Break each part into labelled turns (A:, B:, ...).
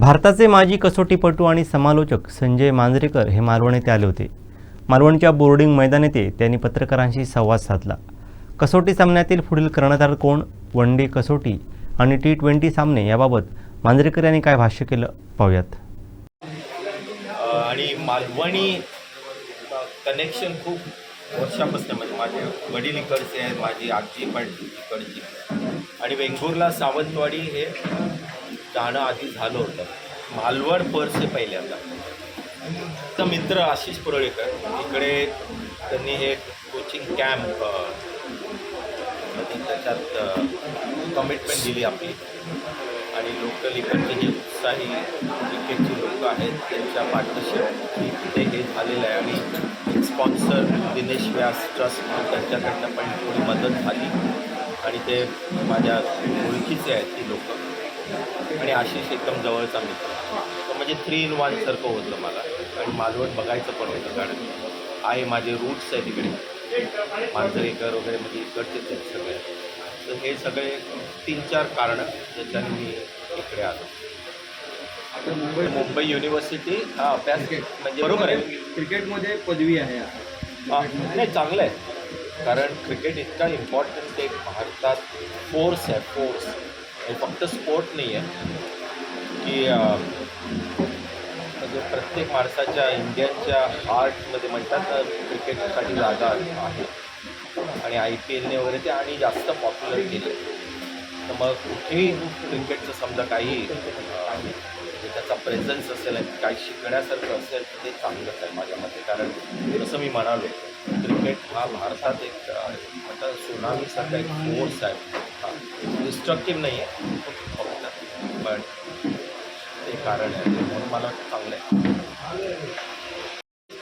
A: भारताचे माजी कसोटीपटू आणि समालोचक संजय मांजरेकर हे मालवण येथे आले होते. मालवणच्या बोर्डिंग मैदान येथे त्यांनी पत्रकारांशी संवाद साधला. कसोटी सामन्यातील पुढील कर्णधार कोण? वन डे कसोटी आणि टी ट्वेंटी सामने याबाबत मांजरेकर यांनी काय भाष्य केलं? पाहूयात.
B: आणि मालवणी कनेक्शन खूप वर्षापासून म्हणजे माझे वडील इकडचे आहेत माझी आजी पण इकडची आणि वेंगुर्ला सावंतवाडी हे जाणं आधी झालं होतं. मालवण पर्से पहिल्यांदा तर मित्र आशिष पुरळेकर इकडे त्यांनी हे कोचिंग कॅम्प त्याच्यात कमिटमेंट दिली आपली. आणि लोकल इकडचे जे उत्साही क्रिकेटची लोक आहेत त्यांच्या पार्टनरशिप ते हे झालेलं आहे. आणि स्पॉन्सर दिनेश व्यास ट्रस्ट म्हणून त्यांच्याकडनं पण थोडी मदत झाली. आणि ते माझ्या ओळखीचे आहेत ती लोक. आणि आशिष एकदम जवळचा मित्र. तर म्हणजे थ्री इन वन सारखं होतं मला. आणि मालवण बघायचं पण होतं कारण आहे माझे रूट्स आहेत तिकडे. मांजरेकर वगैरे म्हणजे इकडचेच आहेत सगळे. तर हे सगळे तीन चार कारणं ज्याच्याने मी इकडे आलो.
C: आता मुंबई
B: मुंबई युनिव्हर्सिटी हा अभ्यास म्हणजे बरोबर आहे.
C: क्रिकेटमध्ये पदवी आहे
B: हा, नाही चांगलं आहे. कारण क्रिकेट इतका इम्पॉर्टंट एक भारतात फोर्स आहे फोर्स हे फक्त स्पोर्ट नाही आहे की म्हणजे प्रत्येक माणसाच्या इंडियनच्या हार्टमध्ये म्हणतात ना क्रिकेटसाठी जागा आहे. आणि आय पी एलने वगैरे ते आणि जास्त पॉप्युलर केलं तर मग कुठेही क्रिकेटचं समजा काही म्हणजे त्याचा प्रेझन्स असेल काही शिकण्यासारखं असेल तर ते चांगलंच आहे माझ्या मते. कारण जसं मी म्हणालो क्रिकेट हा भारतात एक अं, म्हणतात सुनामीसारखा एक फोर्स आहे. डिस्ट्रक्टिव्ह नाही आहे फक्त पण ते कारण आहे. म्हणून मला चांगलं आहे.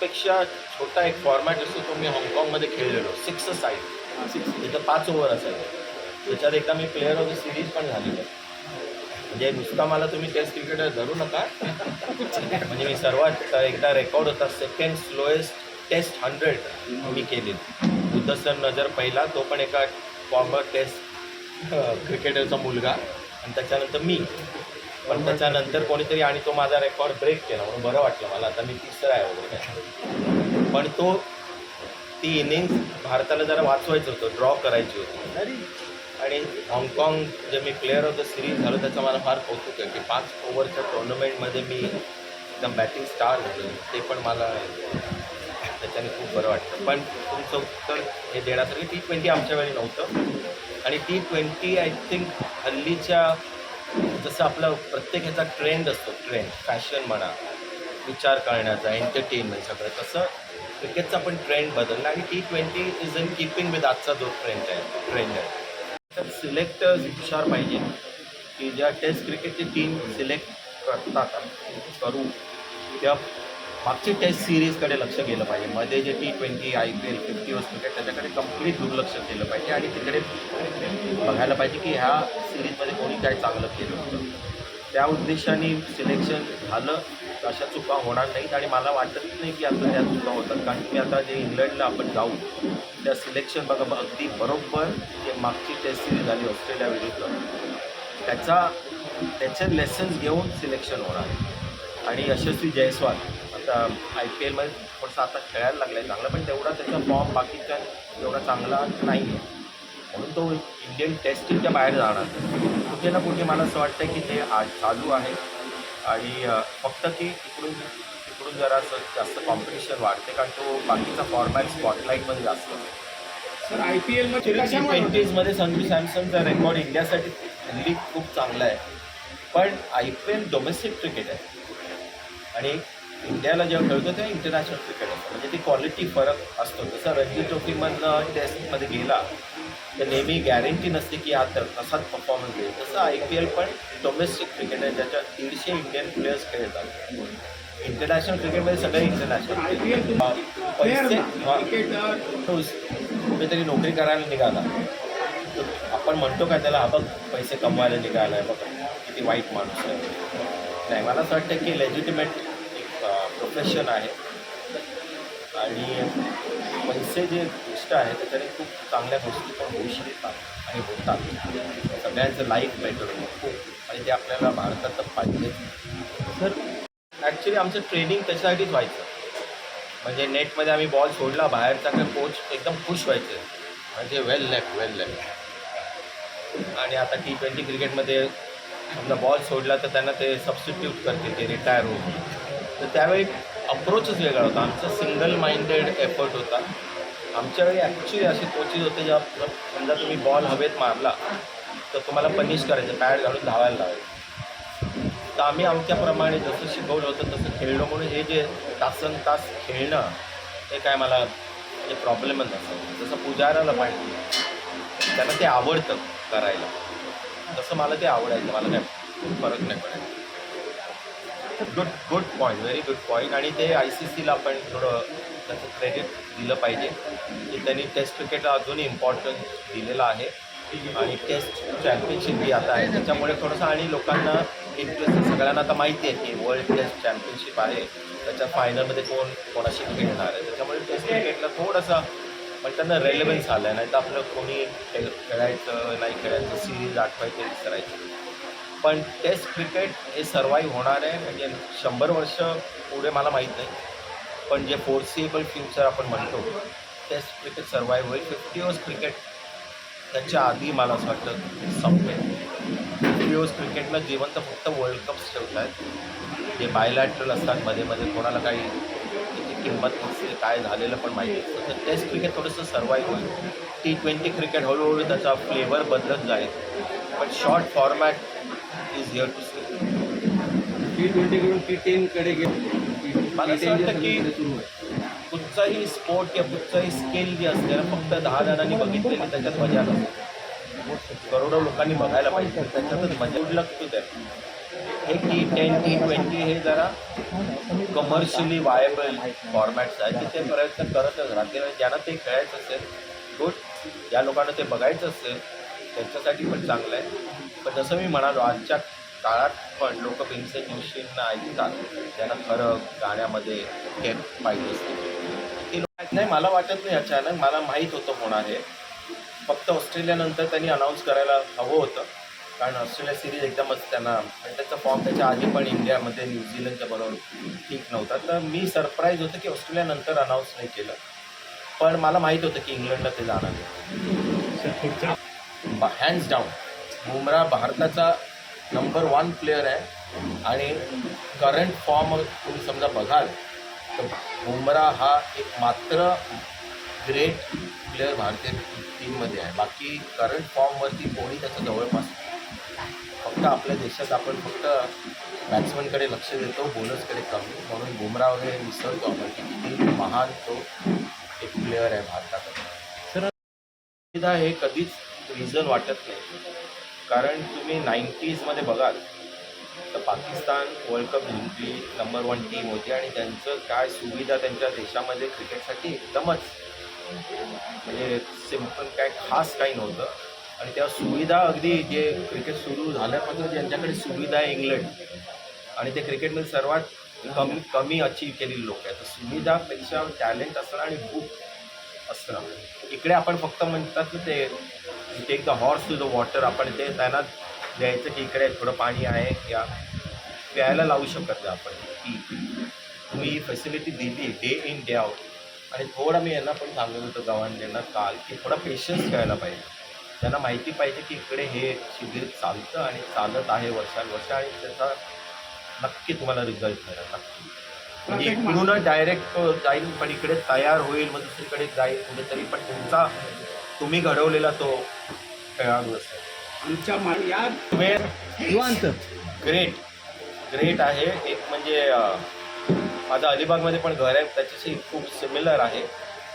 B: पेक्षा छोटा एक फॉर्मॅट असतो तो मी हाँगकाँगमध्ये खेळलेलो सिक्स साईड सिक्स तिथं पाच ओव्हर असायचे. त्याच्यात एकदा मी प्लेअर ऑफ द सिरीज पण झालेलो. आहे म्हणजे नुसता मला तुम्ही टेस्ट क्रिकेटर धरू नका. म्हणजे मी सर्वात एकदा रेकॉर्ड होता सेकंड स्लोएस्ट टेस्ट हंड्रेड मी केली बुद्धसन नजर पहिला तो पण एका फॉर्मर टेस्ट क्रिकेटरचा मुलगा आणि त्याच्यानंतर मी. पण त्याच्यानंतर कोणीतरी आणि तो माझा रेकॉर्ड ब्रेक केला म्हणून बरं वाटलं मला. आता मी तिसरा आहे वगैरे पण तो ती इनिंग्स भारताला जरा वाचवायचं होतं ड्रॉ करायची होती. आणि हाँगकाँग जे मी प्लेअर ऑफ द सिरीज झालो त्याचं मला फार कौतुक आहे की पाच ओव्हरच्या टुर्नामेंटमध्ये मी एकदम बॅटिंग स्टार झालो ते पण मला त्याच्याने खूप बरं वाटतं पण तुमचं उत्तर हे देण्यासारखं टी ट्वेंटी आमच्या वेळी नव्हतं. आणि टी ट्वेंटी आय थिंक हल्लीच्या जसं आपला प्रत्येक ह्याचा ट्रेंड असतो ट्रेंड फॅशन म्हणा विचार करण्याचा एंटरटेनमेंट सगळं तसं क्रिकेटचा पण ट्रेंड बदलला आणि T twenty is in keeping with आजचा जो ट्रेंड आहे ट्रेंड आहे. तर सिलेक्टर्स हुशार पाहिजे की ज्या टेस्ट क्रिकेटची टीम सिलेक्ट करतात करू त्या मागची टेस्ट सिरीजकडे लक्ष गेलं पाहिजे. मध्ये जे T twenty I P L fifty वस्तू क्रिकेट त्याच्याकडे कंप्लीट दुर्लक्ष केलं पाहिजे आणि तिकडे बघायला पाहिजे की ह्या सिरीजमध्ये कोणी काय चांगलं केलं होतं. त्या उद्देशाने सिलेक्शन झालं. अशा चुका होणार नाहीत आणि मला वाटत नाही की आता त्या चुका होतात. कारण की आता जे इंग्लंडला आपण जाऊ त्या सिलेक्शन बघा अगदी बरोबर जे मागची टेस्ट सिरीज आली ऑस्ट्रेलिया विरुद्ध त्याचा त्याचे लेसन्स घेऊन सिलेक्शन होणार. आणि यशस्वी जयस्वाल आय पी एलमध्ये थोडंसं आता खेळायला लागला आहे चांगला पण तेवढा त्याचा फॉर्म बाकीच्या एवढा चांगला नाही आहे म्हणून तो इंडियन टेस्ट टीमच्या बाहेर जाणार. कुठे ना कुठे मला असं वाटतं की ते आज चालू आहे. आणि फक्त की इकडून इकडून जरा असं जास्त कॉम्पिटिशन वाढते कारण तो बाकीचा फॉर्मॅट स्पॉटलाईटमध्ये जास्त. असतो
C: सर आय पी एलमध्ये
B: ट्वेंटीजमध्ये संजू सॅमसनचा रेकॉर्ड इंडियासाठी हल्ली खूप चांगला आहे. पण I P L domestic cricket आहे. आणि इंडियाला जेव्हा खेळतो तेव्हा इंटरनॅशनल क्रिकेट असतं. म्हणजे ती क्वालिटी फरक असतो. जसं रणजी ट्रॉफीमधनं टेस्टमध्ये गेला तर नेहमी गॅरंटी नसते की हा तर तसाच परफॉर्मन्स देईल. तसं आय पी एल पण डोमेस्टिक क्रिकेट आहे. ज्याच्यात दीडशे इंडियन प्लेयर्स खेळतात. इंटरनॅशनल क्रिकेटमध्ये सगळे इंटरनॅशनल कुठेतरी नोकरी करायला निघाला. तर आपण म्हणतो काय त्याला हा बघ पैसे कमवायला निघाला आहे बघ किती वाईट माणूस आहे. नाही मला असं वाटतं की लेजिटिमेट प्रोफेशन आहे. आणि पैसे जे गोष्ट आहे त्याच्याने खूप चांगल्या गोष्टी पण होऊ शकतात आणि होतात. सगळ्यांचं लाईफ बेटर होतं खूप आणि ते आपल्याला भारतात तर पाहिजे. तर ॲक्च्युली आमचं ट्रेनिंग त्याच्यासाठीच व्हायचं. म्हणजे नेटमध्ये आम्ही बॉल सोडला बाहेरचा काय कोच एकदम खुश व्हायचे. म्हणजे वेल लेफ्ट वेल लेफ्ट आणि आता टी ट्वेंटी क्रिकेटमध्ये समजा बॉल सोडला तर त्यांना ते सबस्टिट्यूट करतील ते रिटायर होऊन. तर त्यावेळी अप्रोचच वेगळा होता. आमचा सिंगल माइंडेड एफर्ट होता. आमच्या वेळी ॲक्च्युली असे कोचेस होते जेव्हा समजा तुम्ही बॉल हवेत मारला तर तुम्हाला पनिश करायचं पॅड घालून धावायला लावायचं. तर आम्ही आमच्याप्रमाणे जसं शिकवलं होतं तसं खेळलो म्हणून हे जे तासन तास खेळणं हे काय मला म्हणजे प्रॉब्लेमच नसतं जसं पुजाराला पाहिजे त्यांना ते आवडतं करायला. तसं मला ते आवडायचं मला काय फरक नाही पडायचं. Good good point very good point आणि ते आय सी सीला आपण थोडं त्याचं क्रेडिट दिलं पाहिजे. की त्यांनी टेस्ट क्रिकेटला अजूनही इम्पॉर्टन्स दिलेला आहे. आणि टेस्ट चॅम्पियनशिप ही आता आहे. त्याच्यामुळे थोडंसं आणि लोकांना इंटरेस्ट सगळ्यांना आता माहिती आहे की वर्ल्ड टेस्ट चॅम्पियनशिप आहे. त्याच्या फायनलमध्ये कोण कोणाशी खेळणार आहे. त्याच्यामुळे टेस्ट क्रिकेटला थोडंसं पण त्यांना रेलेवन्स आलं आहे नाही तर आपलं कोणी खेळ खेळायचं नाही खेळायचं सिरीज आठवायचं विसरायचं. पण टेस्ट क्रिकेट हे सर्वाईव्ह होणार आहे. म्हणजे शंभर वर्ष पुढे मला माहीत नाही. पण जे फोर्सिएबल फ्युचर आपण म्हणतो टेस्ट क्रिकेट सर्वाईव्ह होईल. फिफ्टी ओव्हर्स क्रिकेट त्याच्या आधी मला असं वाटतं संपेल. फिफ्टी ओव्हर्स क्रिकेटला जिवंत फक्त वर्ल्ड कप्स ठेवत आहेत जे बायलॅटरल असतात मध्ये मध्ये कोणाला काही त्याची किंमत नसते काय झालेलं पण माहिती असतं तर टेस्ट क्रिकेट थोडंसं सर्वाईव्ह होईल. टी ट्वेंटी क्रिकेट हळूहळू त्याचा फ्लेवर बदलत जाईल. पण short format is here to stay
C: T ट्वेंटीकडून T टेनकडे
B: मला असं वाटतं की-
C: आहे
B: कुठचाही स्पोर्ट किंवा कुठचाही स्किल जी असते ना फक्त दहा जणांनी बघितलेली त्याच्यात मजा नसते. करोडो लोकांनी बघायला पाहिजे त्याच्यातच मजा. टू दॅम हे टी टेन टी ट्वेंटी हे जरा कमर्शियली वायबल फॉर्मॅट्स आहेत ते ते प्रयत्न करतच राहतील आणि ज्यांना ते खेळायचं असेल गुड ज्या लोकांना ते बघायचं असेल त्यांच्यासाठी पण चांगलं आहे. पण जसं मी म्हणालो आजच्या काळात पण लोक भीमसेन जोशींना ऐकतात. त्यांना खरं गाण्यामध्ये डेप्थ पाहिजे असते. ती लोक नाही. मला वाटत नाही अचानक. मला माहीत होतं कोण आहे. फक्त ऑस्ट्रेलियानंतर त्यांनी अनाऊन्स करायला हवं होतं. कारण ऑस्ट्रेलिया सिरीज एकदमच त्यांना आणि त्याचा फॉर्म त्याच्या आधी पण इंडियामध्ये न्यूझीलंडच्या बरोबर ठीक नव्हता. तर मी सरप्राईज होतं की ऑस्ट्रेलियानंतर अनाऊन्स नाही केलं. पण मला माहीत होतं की इंग्लंडला ते जाणार हँड्स डाऊन बुमरा भारताचा नंबर वन प्लेअर आहे. आणि करंट फॉर्म तुम्ही समजा बघाल तर बुमरा हा एक मात्र ग्रेट प्लेअर भारतीय टीममध्ये आहे. बाकी करंट फॉर्मवरती कोणी त्याचं जवळपास फक्त आपल्या देशात आपण फक्त बॅट्समनकडे लक्ष देतो बोलर्सकडे कमी. म्हणून बुमरा वगैरे विसरतो आपण की किती महान तो एक प्लेअर आहे भारताकडे. सुविधा हे कधीच रिझन वाटत नाही. कारण तुम्ही नाईन्टीजमध्ये बघाल तर पाकिस्तान वर्ल्ड कप जिंकली नंबर वन टीम होती आणि त्यांचं काय सुविधा त्यांच्या देशामध्ये क्रिकेटसाठी एकदमच म्हणजे सिंपल काय खास काही नव्हतं. आणि त्या सुविधा अगदी जे क्रिकेट सुरू झाल्यापासून ज्यांच्याकडे सुविधा आहे इंग्लंड आणि ते क्रिकेटमध्ये सर्वात कमी कमी अचीव केलेली लोक आहेत. तर सुविधापेक्षा टॅलेंट असणं आणि बुक असणं. इकडे आपण फक्त म्हणतात ते ते take the horse to the water आपण ते त्यांना द्यायचं की इकडे थोडं पाणी आहे या प्यायला लावू शकत नाही आपण. की तुम्ही ही फॅसिलिटी दिली डे इन डे आउट आणि थोडं मी यांना पण सांगत होतो गव्हाणलेंना काल की थोडा पेशन्स ठेवायला पाहिजे. त्यांना माहिती पाहिजे की इकडे हे शिबिर चालतं आणि चालत आहे वर्षानुवर्ष आणि त्याचा नक्की तुम्हाला रिझल्ट मिळेल नक्की. म्हणजे इकडूनच डायरेक्ट जाईल पण इकडे तयार होईल मग दुसरीकडे जाईल कुठेतरी. पण तुमचा तुम्ही घडवलेला तो खेळाडू असेल.
C: आमच्या मा या
B: वेळ
C: निवांत
B: ग्रेट ग्रेट आहे. एक म्हणजे माझं अलिबागमध्ये पण घर आहे त्याच्याशी खूप सिमिलर आहे.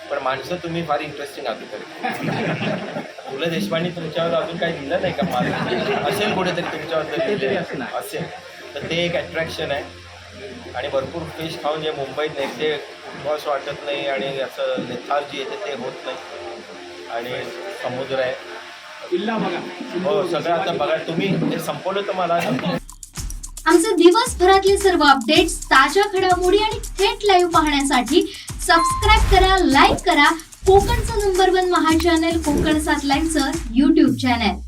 B: पण माणसं तुम्ही फार इंटरेस्टिंग आहात तरी पु ल देशपांडे तुमच्यावर अजून काही दिलं नाही का मला? असेल कुठेतरी
C: ते. असणार.
B: असेल तर ते एक अट्रॅक्शन आहे. आणि भरपूर फिश खाऊन जे मुंबईत डे उपवास वाटत नाही आणि असं लेथार्जी येते ते होत नाही. आणि समुद्र आहे.
C: किल्ला बघा.
B: हो सगळं आता बघा तुम्ही हे संपवलं तर मला.
D: आमचे दिवसभरातले सर्व अपडेट्स ताज्या घडामोडी आणि थेट लाईव्ह पाहण्यासाठी सबस्क्राईब करा लाईक करा. कोकणचं नंबर वन महा चॅनल कोकण सात लाईव्हचं युट्यूब चॅनल